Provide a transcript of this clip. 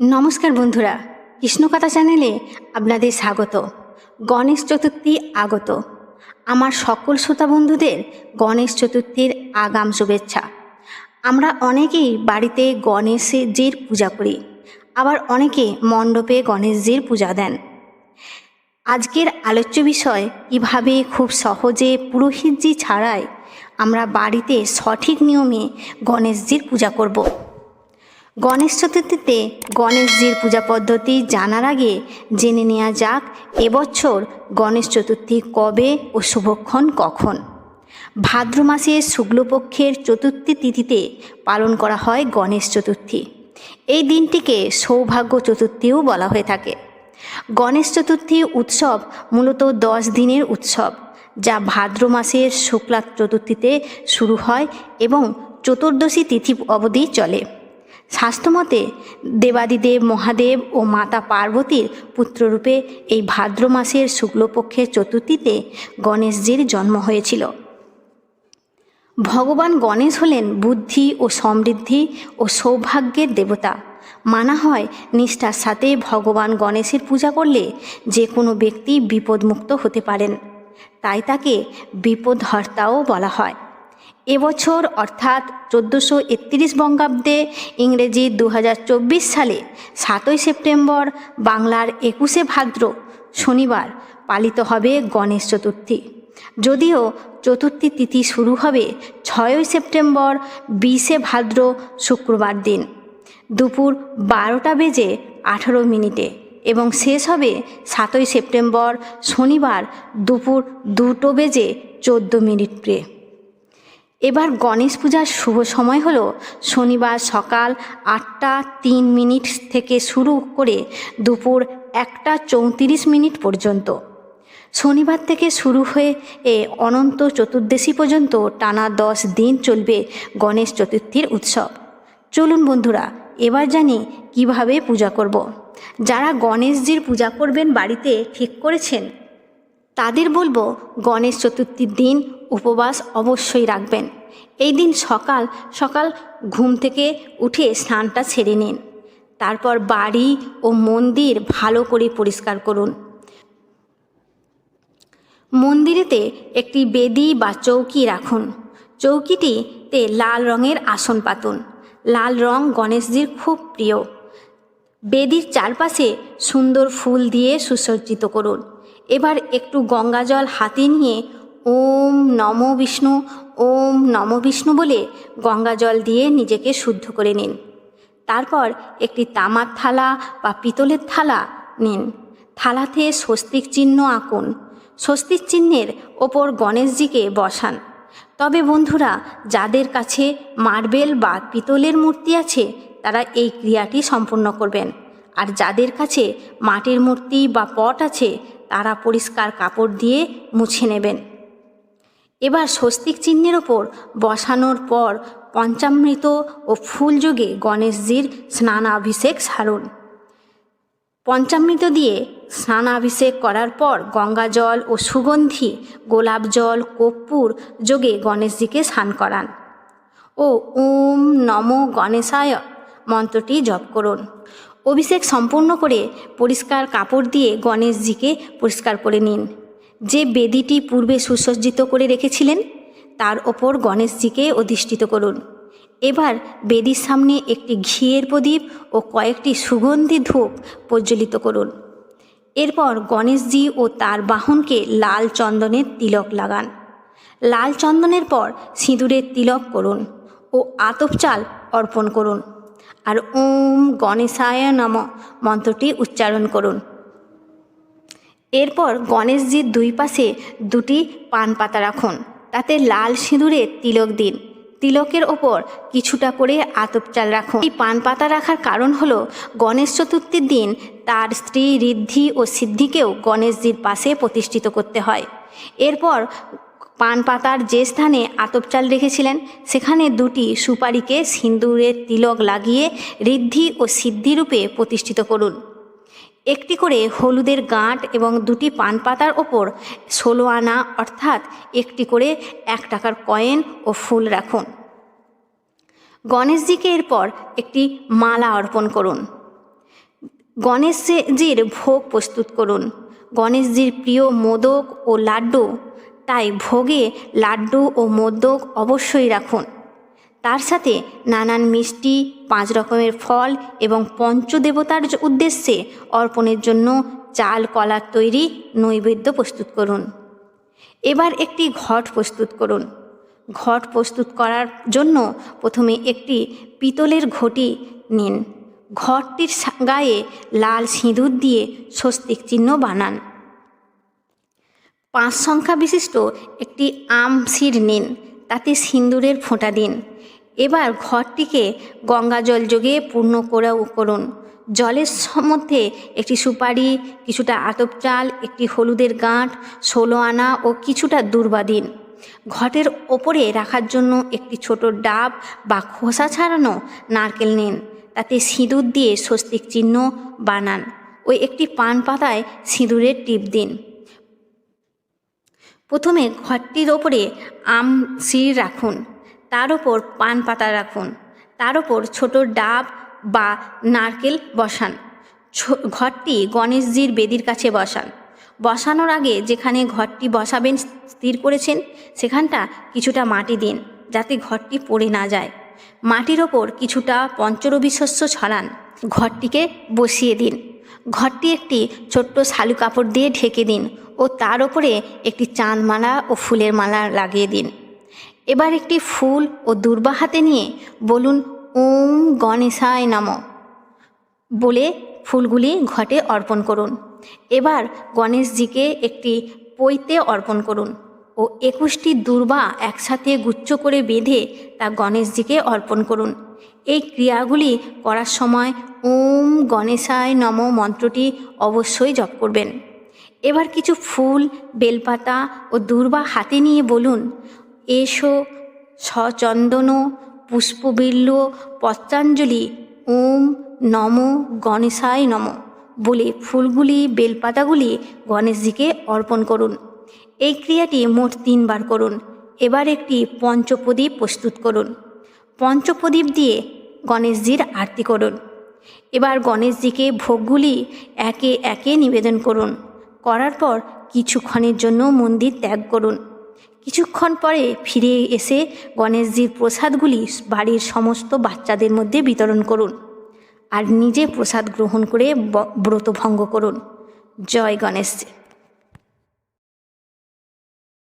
নমস্কার বন্ধুরা, কৃষ্ণকথা চ্যানেলে আপনাদের স্বাগত। গণেশ চতুর্থী আগত। আমার সকল শ্রোতা বন্ধুদের গণেশ চতুর্থীর আগাম শুভেচ্ছা। আমরা অনেকেই বাড়িতে গণেশজির পূজা করি, আবার অনেকে মণ্ডপে গণেশজির পূজা দেন। আজকের আলোচ্য বিষয়, কীভাবে খুব সহজে পুরোহিতজি ছাড়াই আমরা বাড়িতে সঠিক নিয়মে গণেশজির পূজা করব। গণেশ চতুর্থীতে গণেশজির পূজা পদ্ধতি জানার আগে জেনে নেওয়া যাক এবছর গণেশ চতুর্থী কবে ও শুভক্ষণ কখন। ভাদ্র মাসের শুক্লপক্ষের চতুর্থী তিথিতে পালন করা হয় গণেশ চতুর্থী। এই দিনটিকে সৌভাগ্য চতুর্থীও বলা হয়ে থাকে। গণেশ চতুর্থী উৎসব মূলত দশ দিনের উৎসব, যা ভাদ্র মাসের শুক্লা চতুর্থীতে শুরু হয় এবং চতুর্দশী তিথি অবধি চলে। শাস্ত্রমতে দেবাদিদেব, মহাদেব ও মাতা পার্বতীর পুত্ররূপে এই ভাদ্র মাসের শুক্লপক্ষের চতুর্থীতে গণেশজির জন্ম হয়েছিল। ভগবান গণেশ হলেন বুদ্ধি ও সমৃদ্ধি ও সৌভাগ্যের দেবতা। মানা হয় নিষ্ঠার সাথে ভগবান গণেশের পূজা করলে যে কোনো ব্যক্তি বিপদমুক্ত হতে পারেন। তাই তাকে বিপদহর্তাও বলা হয়। এবছর অর্থাৎ চোদ্দোশো একত্রিশ বঙ্গাব্দে ইংরেজি দু হাজার চব্বিশ সালে সাতই সেপ্টেম্বর বাংলার একুশে ভাদ্র শনিবার পালিত হবে গণেশ চতুর্থী। যদিও চতুর্থী তিথি শুরু হবে ছয়ই সেপ্টেম্বর বিশে ভাদ্র শুক্রবার দিন। দুপুর বারোটা বেজে আঠেরো মিনিটে এবং শেষ হবে সাতই সেপ্টেম্বর শনিবার দুপুর দুটো বেজে চোদ্দ মিনিটে এবার গণেশ পূজার শুভ সময় হলো শনিবার সকাল আটটা তিন মিনিট থেকে শুরু করে দুপুর একটা চৌত্রিশ মিনিট পর্যন্ত। শনিবার থেকে শুরু হয়ে এ অনন্ত চতুর্দশী পর্যন্ত টানা দশ দিন চলবে গণেশ চতুর্থীর উৎসব। চলুন বন্ধুরা, এবার জানি কীভাবে পূজা করব। যারা গণেশজির পূজা করবেন বাড়িতে ঠিক করেছেন? তাদের বলব, গণেশ চতুর্থীর দিন উপবাস অবশ্যই রাখবেন। এই দিন সকাল সকাল ঘুম থেকে উঠে স্নানটা ছেড়ে নিন। তারপর বাড়ি ও মন্দির ভালো করে পরিষ্কার করুন। মন্দিরেতে একটি বেদি বা চৌকি রাখুন। চৌকিটিতে লাল রঙের আসন পাতুন। লাল রং গণেশজির খুব প্রিয়। বেদির চারপাশে সুন্দর ফুল দিয়ে সুসজ্জিত করুন। এবার একটু গঙ্গা জল হাতে নিয়ে ওম নম বিষ্ণু, ওম নম বিষ্ণু বলে গঙ্গা জল দিয়ে নিজেকে শুদ্ধ করে নিন। তারপর একটি তামার থালা বা পিতলের থালা নিন। থালাতে স্বস্তিক চিহ্ন আঁকুন। স্বস্তিক চিহ্নের ওপর গণেশজিকে বসান। তবে বন্ধুরা, যাদের কাছে মার্বেল বা পিতলের মূর্তি আছে, তারা এই ক্রিয়াটি সম্পূর্ণ করবেন। আর যাদের কাছে মাটির মূর্তি বা পট আছে তারা পরিষ্কার কাপড় দিয়ে মুছে নেবেন। এবার স্বস্তিক চিহ্নের ওপর বসানোর পর পঞ্চামৃত ও ফুলযোগে গণেশজির স্নানাভিষেক সারুন। পঞ্চামৃত দিয়ে স্নানাভিষেক করার পর গঙ্গা জল ও সুগন্ধি, গোলাপ জল, কর্পূর যোগে গণেশজিকে স্নান করান ও ওম নম গণেশায় মন্ত্রটি জপ করুন। অভিষেক সম্পূর্ণ করে পরিষ্কার কাপড় দিয়ে গণেশজিকে পরিষ্কার করে নিন। যে বেদিটি পূর্বে সুসজ্জিত করে রেখেছিলেন, তার ওপর গণেশজিকে অধিষ্ঠিত করুন। এবার বেদির সামনে একটি ঘিয়ের প্রদীপ ও কয়েকটি সুগন্ধি ধূপ প্রজ্বলিত করুন। এরপর গণেশজি ও তার বাহনকে লাল চন্দনের তিলক লাগান। লাল চন্দনের পর সিঁদুরের তিলক করুন ও আতপচাল অর্পণ করুন। আর ওম গণেশায় নম মন্ত্রটি উচ্চারণ করুন। এরপর গণেশজির দুই পাশে দুটি পান পাতা রাখুন। তাতে লাল সিঁদুরে তিলক দিন। তিলকের ওপর কিছুটা করে আতপ চাল রাখুন। এই পান পাতা রাখার কারণ হলো গণেশ চতুর্থীর দিন তার স্ত্রী ঋদ্ধি ও সিদ্ধিকেও গণেশজির পাশে প্রতিষ্ঠিত করতে হয়। এরপর পান পাতার যে স্থানে আতপ চাল রেখেছিলেন, সেখানে দুটি সুপারিকে সিন্দুরের তিলক লাগিয়ে ঋদ্ধি ও সিদ্ধিরূপে প্রতিষ্ঠিত করুন। একটি করে হলুদের গাঁট এবং দুটি পান পাতার ওপর ষোলো আনা, অর্থাৎ একটি করে এক টাকার কয়েন ও ফুল রাখুন। গণেশজিকে এরপর একটি মালা অর্পণ করুন। গণেশজির ভোগ প্রস্তুত করুন। গণেশজির প্রিয় মোদক ও লাড্ডু তাই ভোগে লাড্ডু ও মোদক অবশ্যই রাখুন। তার সাথে নানান মিষ্টি, পাঁচ রকমের ফল এবং পঞ্চদেবতার উদ্দেশ্যে অর্পণের জন্য চাল, কলার তৈরি নৈবেদ্য প্রস্তুত করুন। এবার একটি ঘট প্রস্তুত করুন। ঘট প্রস্তুত করার জন্য প্রথমে একটি পিতলের ঘটি নিন। ঘরটির গায়ে লাল সিঁদুর দিয়ে স্বস্তিক চিহ্ন বানান। পাঁচ সংখ্যা বিশিষ্ট একটি আম শির নিন, তাতে সিন্দুরের ফোঁটা দিন। এবার ঘরটিকে গঙ্গা জল যোগে পূর্ণ করে করুন। জলের মধ্যে একটি সুপারি, কিছুটা আতপ চাল, একটি হলুদের গাঁট, ষোলো আনা ও কিছুটা দূর্বা দিন। ঘটের ওপরে রাখার জন্য একটি ছোট ডাব বা খোসা ছাড়ানো নারকেল নিন, তাতে সিঁদুর দিয়ে স্বস্তিক চিহ্ন বানান ওই একটি পান পাতায় সিঁদুরের টিপ দিন। প্রথমে ঘরটির ওপরে আম সিঁড়ি রাখুন, তার ওপর পান পাতা রাখুন, তার ওপর ছোট ডাব বা নারকেল বসান ঘরটি গণেশজির বেদির কাছে বসান। বসানোর আগে যেখানে ঘরটি বসাবেন স্থির করেছেন, সেখানটা কিছুটা মাটি দিন, যাতে ঘরটি পড়ে না যায়। মাটির ওপর কিছুটা পঞ্চরবি শস্য ছড়ান, ঘরটিকে বসিয়ে দিন। ঘরটি একটি ছোট্ট শালু কাপড় দিয়ে ঢেকে দিন ও তার ওপরে একটি চাঁদ মালা ও ফুলের মালা লাগিয়ে দিন। এবার একটি ফুল ও দুর্বা হাতে নিয়ে বলুন, ওম গণেশায় নম। বলে ফুলগুলি ঘটে অর্পণ করুন। এবার গণেশজিকে একটি পৈতে অর্পণ করুন ও একুশটি দুর্বা একসাথে গুচ্ছ করে বেঁধে তা গণেশজিকে অর্পণ করুন। এই ক্রিয়াগুলি করার সময় ওম গণেশায় নম মন্ত্রটি অবশ্যই জপ করবেন। এবার কিছু ফুল, বেলপাতা ও দুর্বা হাতে নিয়ে বলুন। এসো সচন্দন পুষ্পবিল্ল পত্রাঞ্জলি, ওম নম গণেশায় নম বলে ফুলগুলি, বেলপাতাগুলি গণেশজিকে অর্পণ করুন। এই ক্রিয়াটি মোট তিনবার করুন। এবার একটি পঞ্চপ্রদীপ প্রস্তুত করুন। পঞ্চপ্রদীপ দিয়ে গণেশজির আরতি করুন। এবার গণেশজিকে ভোগগুলি একে একে নিবেদন করুন। করার পর কিছুক্ষণের জন্য মন্দির ত্যাগ করুন। কিছুক্ষণ পরে ফিরে এসে গণেশজির প্রসাদগুলি বাড়ির সমস্ত বাচ্চাদের মধ্যে বিতরণ করুন আর নিজে প্রসাদ গ্রহণ করে ব্রত ভঙ্গ করুন। জয় গণেশ